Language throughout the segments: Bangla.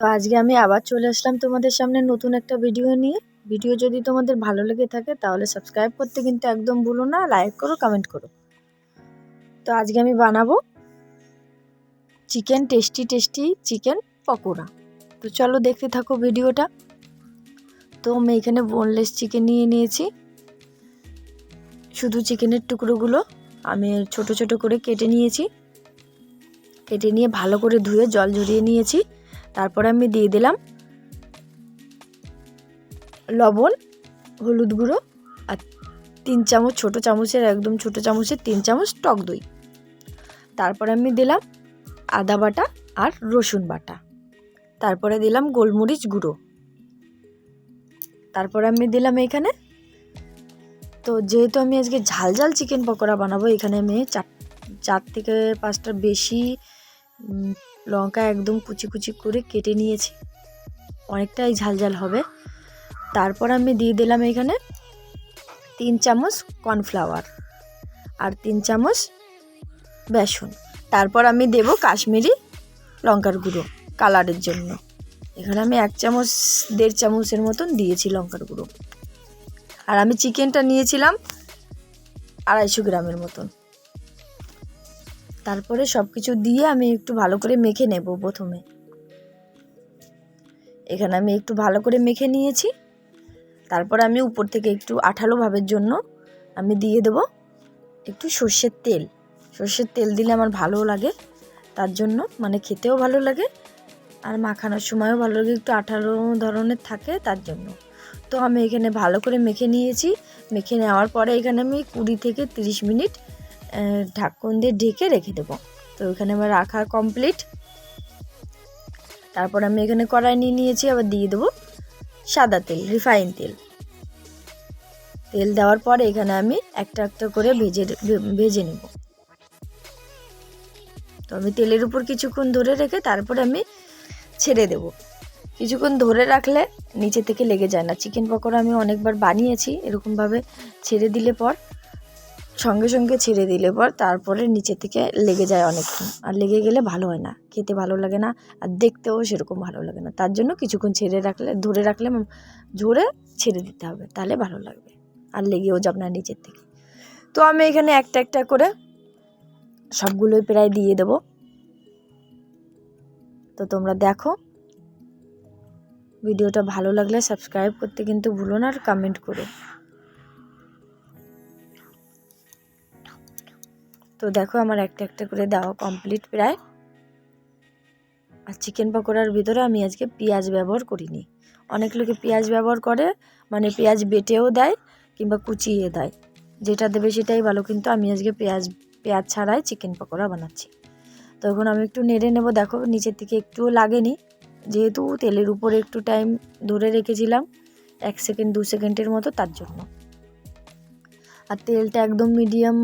তো আজকে আমি আবার চলে আসলাম তোমাদের সামনে নতুন একটা ভিডিও নিয়ে। ভিডিও যদি তোমাদের ভালো লেগে থাকে তাহলে সাবস্ক্রাইব করতে কিন্তু একদম ভুলো না লাইক করো কমেন্ট করো। তো আজকে আমি বানাবো chicken tasty tasty chicken pakora. তো চলো দেখতে থাকো ভিডিওটা তো আমি এখানে বোনলেস চিকেন নিয়ে নিয়েছি। শুধু চিকেনের টুকরোগুলো আমি ছোট ছোট করে কেটে নিয়েছি। কেটে নিয়ে ভালো করে ধুয়ে জল ঝরিয়ে নিয়েছি। তারপরে আমি দিয়ে দিলাম লবণ, হলুদ গুঁড়ো আর তিন চামচ, ছোট চামচের, একদম ছোট চামচের তিন চামচ টক দই। তারপরে আমি দিলাম আদা বাটা আর রসুন বাটা। তারপরে দিলাম গোলমরিচ গুঁড়ো। তারপরে আমি দিলাম এখানে, তো যেহেতু আমি আজকে ঝাল ঝাল চিকেন পকোড়া বানাবো, এখানে আমি চার চার থেকে পাঁচটা বেশি লঙ্কা একদম কুচি কুচি করে কেটে নিয়েছি। অনেকটাই ঝাল ঝাল হবে। তারপর আমি দিয়ে দিলাম এখানে তিন চামচ কর্নফ্লাওয়ার আর তিন চামচ বেসন। তারপর আমি দেব কাশ্মীরি লঙ্কার গুঁড়ো কালারের জন্য। এখানে আমি এক চামচ, দেড় চামচের মতন দিয়েছি লঙ্কার গুঁড়ো। আর আমি চিকেনটা নিয়েছিলাম আড়াইশো গ্রামের মতন। তারপরে সব কিছু দিয়ে আমি একটু ভালো করে মেখে নেব প্রথমে। এখানে আমি একটু ভালো করে মেখে নিয়েছি। তারপর আমি উপর থেকে একটু আঠালো ভাবের জন্য আমি দিয়ে দেব একটু সর্ষের তেল। সর্ষের তেল দিলে আমার ভালো লাগে, তার জন্য মানে খেতেও ভালো লাগে আর মাখানোর সময়ও ভালো লাগে, একটু আঠালো ধরনের থাকে তার জন্য। তো আমি এখানে ভালো করে মেখে নিয়েছি। মেখে নেওয়ার পরে এখানে আমি কুড়ি থেকে তিরিশ মিনিট ঢাকন দিয়ে ঢেকে রেখে দেবো। তো এখানে আমার রাখা কমপ্লিট তারপর আমি এখানে কড়াই নিয়ে নিয়েছি, আবার দিয়ে দেবো সাদা তেল রিফাইন তেল। তেল দেওয়ার পরে এখানে আমি একটা একটা করে ভেজে ভেজে নেব। তো আমি তেলের উপর কিছুক্ষণ ধরে রেখে তারপরে আমি ছেড়ে দেব। কিছুক্ষণ ধরে রাখলে নিচে থেকে লেগে যায় না। চিকেন পকোড়া আমি অনেকবার বানিয়েছি, এরকমভাবে ছেড়ে দিলে পর সঙ্গে সঙ্গে ছেড়ে দিলে পর তারপরে নিচে থেকে লেগে যায় অনেকক্ষণ। আর লেগে গেলে ভালো হয় না। খেতে ভালো লাগে না আর দেখতেও সেরকম ভালো লাগে না। তার জন্য কিছুক্ষণ ছেড়ে রাখলে, ধরে রাখলে ঝরে ছেড়ে দিতে হবে। তাহলে ভালো লাগবে। আর লেগেও যাবে না নিচের থেকে। তো আমি এখানে একটা একটা করে সবগুলোই প্রায় দিয়ে দেব। তো তোমরা দেখো। ভিডিওটা ভালো লাগলে সাবস্ক্রাইব করতে কিন্তু ভুলো না আর কমেন্ট করো। তো দেখো আমার একটা একটা করে দেওয়া কমপ্লিট প্রায়। আর চিকেন পকোড়ার ভিতরে আমি আজকে পেঁয়াজ ব্যবহার করিনি। অনেক লোকে পেঁয়াজ ব্যবহার করে মানে পেঁয়াজ বেটেও দেয় কিংবা কুচিয়ে দেয়। যেটা দেবে সেটাই ভালো, কিন্তু আমি আজকে পেঁয়াজ পেঁয়াজ ছাড়াই চিকেন পকোড়া বানাচ্ছি। তখন আমি একটু নেড়ে নেব, দেখো নিচের থেকে একটুও লাগেনি। যেহেতু তেলের উপরে একটু টাইম ধরে রেখেছিলাম, এক সেকেন্ড দু সেকেন্ডের মতো তার জন্য। আর তেলটা একদম মিডিয়াম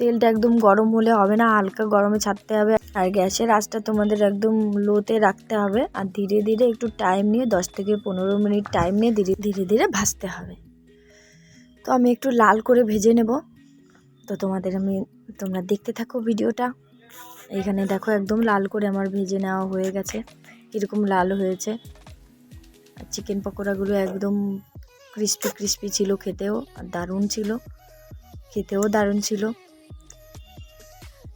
তেলটা একদম গরম হলে হবে না, হালকা গরমে ছাড়তে হবে। আর গ্যাসের আঁচটা তোমাদের একদম লোতে রাখতে হবে। আর ধীরে ধীরে একটু টাইম নিয়ে, দশ থেকে পনেরো মিনিট টাইম নিয়ে ধীরে ধীরে ধীরে ভাজতে হবে। তো আমি একটু লাল করে ভেজে নেব। তো তোমাদের আমি, তোমরা দেখতে থাকো ভিডিওটা। এখানে দেখো একদম লাল করে আমার ভেজে নেওয়া হয়ে গেছে। কীরকম লাল হয়েছে। আর চিকেন পকোড়াগুলো একদম ক্রিস্পি ক্রিস্পি ছিল খেতেও, আর দারুণ ছিল। খেতেও দারুণ ছিল।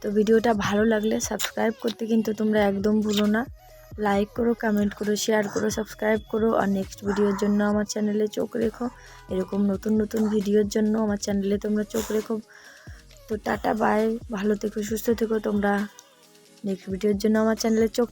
তো ভিডিওটা ভালো লাগলে সাবস্ক্রাইব করতে কিন্তু তোমরা একদম ভুলো না। লাইক করো কমেন্ট করো শেয়ার করো সাবস্ক্রাইব করো আর নেক্সট ভিডিওর জন্য আমার চ্যানেলে চোখ রেখো। এরকম নতুন নতুন ভিডিওর জন্য আমার চ্যানেলে তোমরা চোখ রেখো। তো টাটা বাই ভালো থেকো, সুস্থ থেকো তোমরা। নেক্সট ভিডিওর জন্য আমার চ্যানেলে চোখ